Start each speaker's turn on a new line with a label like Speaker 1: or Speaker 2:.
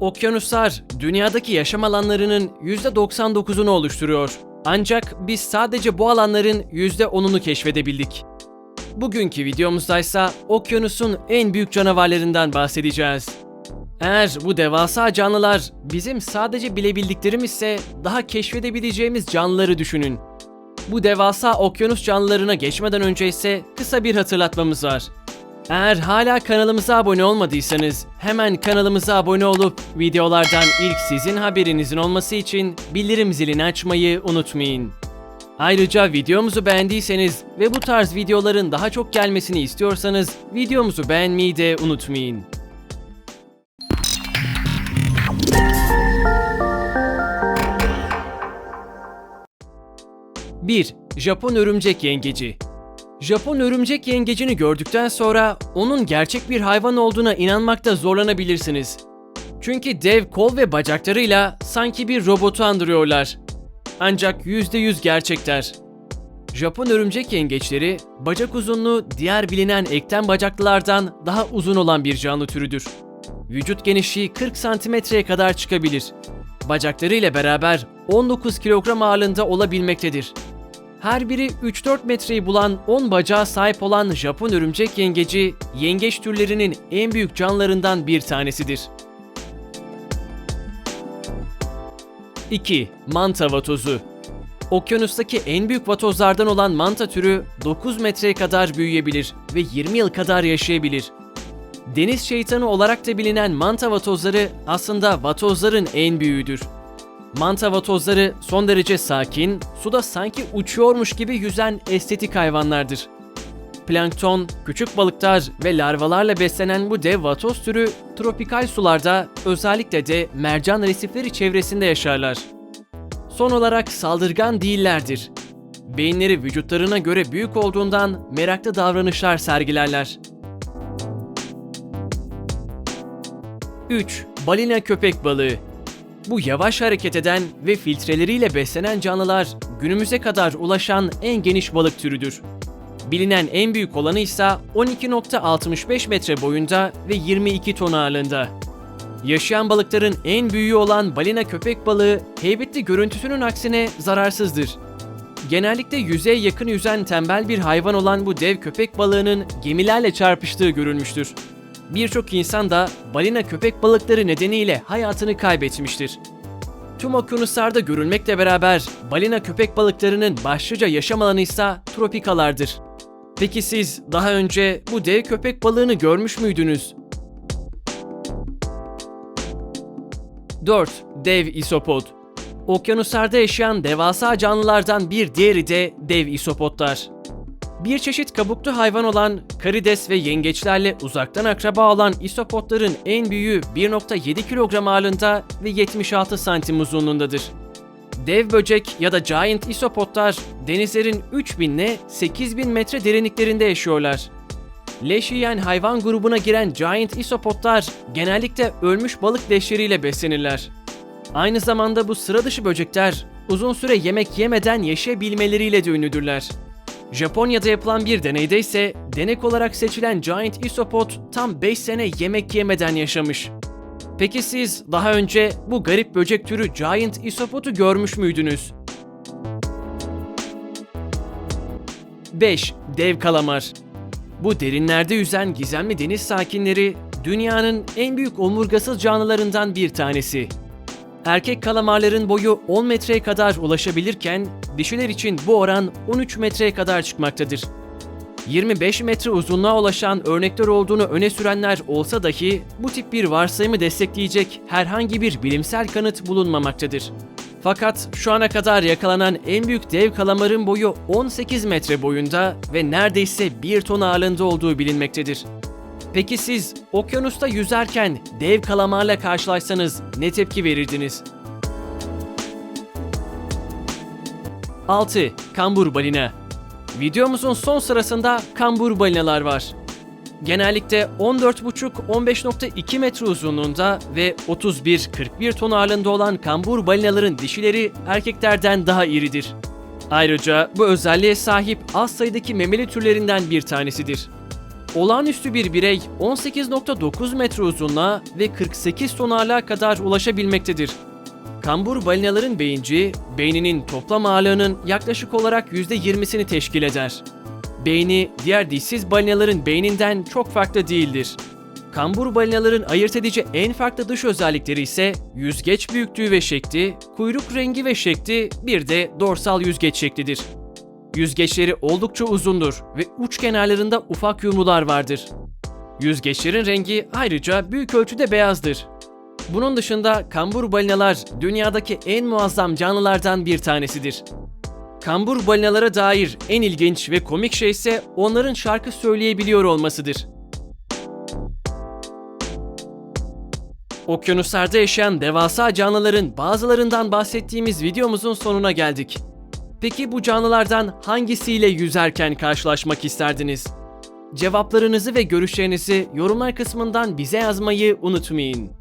Speaker 1: Okyanuslar dünyadaki yaşam alanlarının %99'unu oluşturuyor. Ancak biz sadece bu alanların %10'unu keşfedebildik. Bugünkü videomuzda ise okyanusun en büyük canavarlarından bahsedeceğiz. Eğer bu devasa canlılar bizim sadece bilebildiklerimizse daha keşfedebileceğimiz canlıları düşünün. Bu devasa okyanus canlılarına geçmeden önce ise kısa bir hatırlatmamız var. Eğer hala kanalımıza abone olmadıysanız hemen kanalımıza abone olup videolardan ilk sizin haberinizin olması için bildirim zilini açmayı unutmayın. Ayrıca videomuzu beğendiyseniz ve bu tarz videoların daha çok gelmesini istiyorsanız videomuzu beğenmeyi de unutmayın. 1. Japon örümcek yengeci Japon örümcek yengecini gördükten sonra onun gerçek bir hayvan olduğuna inanmakta zorlanabilirsiniz. Çünkü dev kol ve bacaklarıyla sanki bir robotu andırıyorlar. Ancak %100 gerçekler. Japon örümcek yengeçleri bacak uzunluğu diğer bilinen ekten bacaklılardan daha uzun olan bir canlı türüdür. Vücut genişliği 40 santimetreye kadar çıkabilir. Bacakları ile beraber 19 kilogram ağırlığında olabilmektedir. Her biri 3-4 metreyi bulan 10 bacağa sahip olan Japon örümcek yengeci, yengeç türlerinin en büyük canlılarından bir tanesidir. 2. Manta vatozu Okyanustaki en büyük vatozlardan olan manta türü 9 metreye kadar büyüyebilir ve 20 yıl kadar yaşayabilir. Deniz şeytanı olarak da bilinen manta vatozları aslında vatozların en büyüğüdür. Manta vatozları son derece sakin, suda sanki uçuyormuş gibi yüzen estetik hayvanlardır. Plankton, küçük balıklar ve larvalarla beslenen bu dev vatoz türü tropikal sularda özellikle de mercan resifleri çevresinde yaşarlar. Son olarak saldırgan değillerdir. Beyinleri vücutlarına göre büyük olduğundan meraklı davranışlar sergilerler. 3. Balina köpek balığı bu yavaş hareket eden ve filtreleriyle beslenen canlılar günümüze kadar ulaşan en geniş balık türüdür. Bilinen en büyük olanı ise 12.65 metre boyunda ve 22 ton ağırlığında. Yaşayan balıkların en büyüğü olan balina köpek balığı heybetli görüntüsünün aksine zararsızdır. Genellikle yüzeye yakın yüzen tembel bir hayvan olan bu dev köpek balığının gemilerle çarpıştığı görülmüştür. Birçok insan da balina köpek balıkları nedeniyle hayatını kaybetmiştir. Tüm okyanuslarda görülmekle beraber balina köpek balıklarının başlıca yaşam alanı ise tropikalardır. Peki siz daha önce bu dev köpek balığını görmüş müydünüz? 4. Dev isopod Okyanuslarda yaşayan devasa canlılardan bir diğeri de dev isopodlar. Bir çeşit kabuklu hayvan olan karides ve yengeçlerle uzaktan akraba olan isopodların en büyüğü 1.7 kilogram ağırlığında ve 76 santim uzunluğundadır. Dev böcek ya da giant isopodlar denizlerin 3000 ile 8000 metre derinliklerinde yaşıyorlar. Leş yiyen hayvan grubuna giren giant isopodlar genellikle ölmüş balık leşleriyle beslenirler. Aynı zamanda bu sıra dışı böcekler uzun süre yemek yemeden yaşayabilmeleriyle de ünlüdürler. Japonya'da yapılan bir deneyde ise denek olarak seçilen Giant Isopod tam 5 sene yemek yemeden yaşamış. Peki siz daha önce bu garip böcek türü Giant Isopod'u görmüş müydünüz? 5. Dev kalamar Bu derinlerde yüzen gizemli deniz sakinleri dünyanın en büyük omurgasız canlılarından bir tanesi. Erkek kalamarların boyu 10 metreye kadar ulaşabilirken dişiler için bu oran 13 metreye kadar çıkmaktadır. 25 metre uzunluğa ulaşan örnekler olduğunu öne sürenler olsa dahi bu tip bir varsayımı destekleyecek herhangi bir bilimsel kanıt bulunmamaktadır. Fakat şu ana kadar yakalanan en büyük dev kalamarın boyu 18 metre boyunda ve neredeyse 1 ton ağırlığında olduğu bilinmektedir. Peki siz okyanusta yüzerken dev kalamarla karşılaşsanız ne tepki verirdiniz? 6. Kambur balina Videomuzun son sırasında kambur balinalar var. Genellikle 14,5-15.2 metre uzunluğunda ve 31-41 ton ağırlığında olan kambur balinaların dişileri erkeklerden daha iridir. Ayrıca bu özelliğe sahip az sayıdaki memeli türlerinden bir tanesidir. Olağanüstü bir birey 18.9 metre uzunluğa ve 48 ton ağırlığa kadar ulaşabilmektedir. Kambur balinaların beyinciği, beyninin toplam ağırlığının yaklaşık olarak %20'sini teşkil eder. Beyni diğer dişsiz balinaların beyninden çok farklı değildir. Kambur balinaların ayırt edici en farklı dış özellikleri ise yüzgeç büyüklüğü ve şekli, kuyruk rengi ve şekli, bir de dorsal yüzgeç şeklidir. Yüzgeçleri oldukça uzundur ve uç kenarlarında ufak yumrular vardır. Yüzgeçlerin rengi ayrıca büyük ölçüde beyazdır. Bunun dışında kambur balinalar dünyadaki en muazzam canlılardan bir tanesidir. Kambur balinalara dair en ilginç ve komik şey ise onların şarkı söyleyebiliyor olmasıdır. Okyanuslarda yaşayan devasa canlıların bazılarından bahsettiğimiz videomuzun sonuna geldik. Peki bu canlılardan hangisiyle yüzerken karşılaşmak isterdiniz? Cevaplarınızı ve görüşlerinizi yorumlar kısmından bize yazmayı unutmayın.